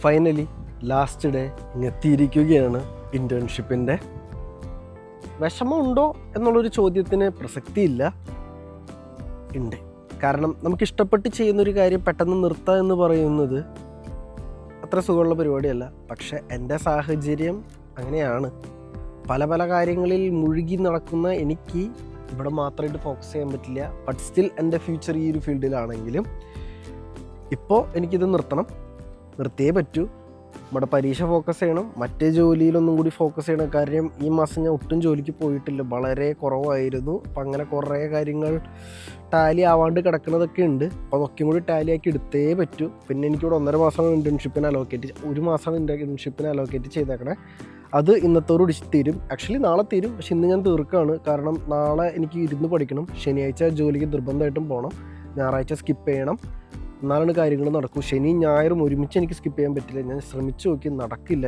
Finally last day എത്തിയിരിക്കുകയാണ് ഇന്റേൺഷിപ്പിന്റെ വിഷമമുണ്ടോ എന്നുള്ളൊരു ചോദ്യത്തിന് പ്രസക്തിയില്ല. ഉണ്ട്. കാരണം നമുക്കിഷ്ടപ്പെട്ട് ചെയ്യുന്നൊരു കാര്യം പെട്ടെന്ന് നിർത്തുക എന്ന് പറയുന്നത് അത്ര സുഖമുള്ള പരിപാടിയല്ല. പക്ഷെ എന്റെ സാഹചര്യം അങ്ങനെയാണ്. പല പല കാര്യങ്ങളിൽ മുഴുകി നടക്കുന്ന എനിക്ക് ഇവിടെ മാത്രമായിട്ട് ഫോക്കസ് ചെയ്യാൻ പറ്റില്ല. ബട്ട് സ്റ്റിൽ എന്റെ ഫ്യൂച്ചർ ഈ ഒരു ഫീൽഡിലാണെങ്കിലും ഇപ്പോൾ എനിക്കിത് നിർത്തണം. നിർത്തിയേ പറ്റൂ. നമ്മുടെ പരീക്ഷ ഫോക്കസ് ചെയ്യണം. മറ്റേ ജോലിയിലൊന്നും കൂടി ഫോക്കസ് ചെയ്യണം. കാര്യം ഈ മാസം ഞാൻ ഒട്ടും ജോലിക്ക് പോയിട്ടില്ല. വളരെ കുറവായിരുന്നു. അപ്പം അങ്ങനെ കുറേ കാര്യങ്ങൾ ടാലി ആവാണ്ട് കിടക്കുന്നതൊക്കെ ഉണ്ട്. അപ്പോൾ അതൊക്കെ കൂടി ടാലി ആക്കി എടുത്തേ പറ്റൂ. പിന്നെ എനിക്കിവിടെ ഒന്നര മാസമാണ് ഇന്റേൺഷിപ്പിന് അലോക്കേറ്റ് ഒരു മാസമാണ് ഇന്റേൺഷിപ്പിന് അലോക്കേറ്റ് ചെയ്തേക്കണേ. അത് ഇന്നത്തോടുകൂടി തീരും. ആക്ച്വലി നാളെ തീരും. പക്ഷെ ഇന്ന് ഞാൻ തീർക്കുകയാണ് കാരണം നാളെ എനിക്ക് ഇരുന്ന് പഠിക്കണം. ശനിയാഴ്ച ജോലിക്ക് നിർബന്ധമായിട്ടും പോകണം ഞായറാഴ്ച സ്കിപ്പ് ചെയ്യണം. എന്നാലാണ് കാര്യങ്ങൾ നടക്കൂ. ശനിയും ഞായറും ഒരുമിച്ച് എനിക്ക് സ്കിപ്പ് ചെയ്യാൻ പറ്റില്ല. ഞാൻ ശ്രമിച്ചു നോക്കി നടക്കില്ല.